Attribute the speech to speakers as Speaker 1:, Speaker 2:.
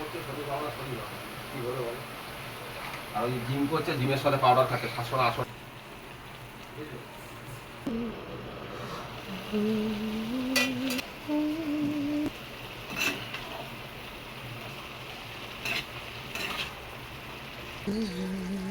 Speaker 1: বলে বলো? আর ওই জিম করছে জিমের সাথে পাউডার থাকে খাচ্ছে না
Speaker 2: Mm-hmm.